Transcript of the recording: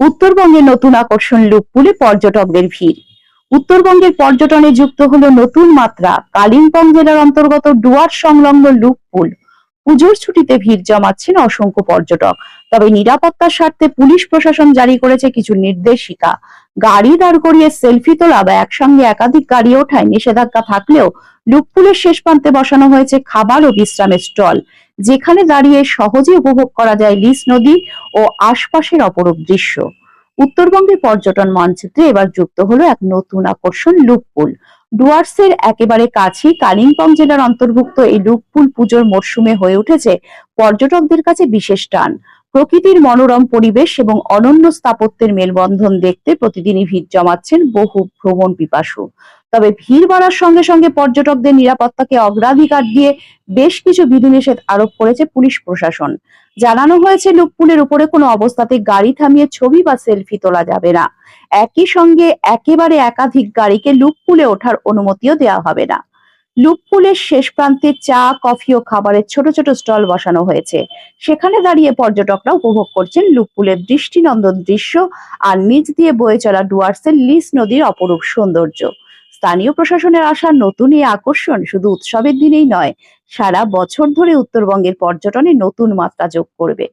উত্তরবঙ্গে নতুন আকর্ষণ লুকপুলে পর্যটকদের ভিড়। উত্তরবঙ্গের পর্যটনে যুক্ত হলো নতুন মাত্রা কালিম্পং জেলার অন্তর্গত ডুয়ার সংলগ্ন লুকপুল পুজোর ছুটিতে ভিড় জমাচ্ছেন অসংখ্য পর্যটক। তবে নিরাপত্তার স্বার্থে পুলিশ প্রশাসন জারি করেছে কিছু নির্দেশিকা। গাড়ি দাঁড় করিয়ে সেলফি তোলা বা একসঙ্গে একাধিক গাড়ি ওঠায় নিষেধাজ্ঞা থাকলেও লুকপুলের শেষ প্রান্তে বসানো হয়েছে খাবার ও বিশ্রামের স্টল, যেখানে দাঁড়িয়ে সহজে উপভোগ করা যায় লিস নদী ও আশপাশের অপরূপ দৃশ্য। উত্তরবঙ্গের পর্যটন মানচিত্রে এবার যুক্ত হলো এক নতুন আকর্ষণ লুকপুল। ডুয়ার্সের একেবারে কাছেই কালিম্পং জেলার অন্তর্ভুক্ত এই লুকপুল পুজোর মরশুমে হয়ে উঠেছে পর্যটকদের কাছে বিশেষ টান। প্রকৃতির মনোরম পরিবেশ এবং অনন্য স্থাপত্যের মেলবন্ধন দেখতে প্রতিদিনই ভিড় জমাচ্ছেন বহু ভ্রমণ পিপাসু। তবে ভিড় বাড়ার সঙ্গে সঙ্গে পর্যটকদের নিরাপত্তাকে অগ্রাধিকার দিয়ে বেশ কিছু বিধিনিষেধ আরোপ করেছে পুলিশ প্রশাসন। জানানো হয়েছে, লুকপুলের উপরে কোনো অবস্থাতে গাড়ি থামিয়ে ছবি বা সেলফি তোলা যাবে না। একই সঙ্গে একেবারে একাধিক গাড়িকে লুকপুলে ওঠার অনুমতিও দেওয়া হবে না। লুকপুলের শেষ প্রান্তে চা, কফি ও খাবারের ছোট ছোট স্টল বসানো হয়েছে। সেখানে দাঁড়িয়ে পর্যটকরা উপভোগ করছেন লুকপুলের দৃষ্টিনন্দন দৃশ্য আর নিচ দিয়ে বয়ে চলা ডুয়ার্সের লিস নদীর অপরূপ সৌন্দর্য। স্থানীয় প্রশাসনের আসা নতুন এই আকর্ষণ শুধু উৎসবের দিনেই নয়, সারা বছর ধরে উত্তরবঙ্গের পর্যটনে নতুন মাত্রা যোগ করবে।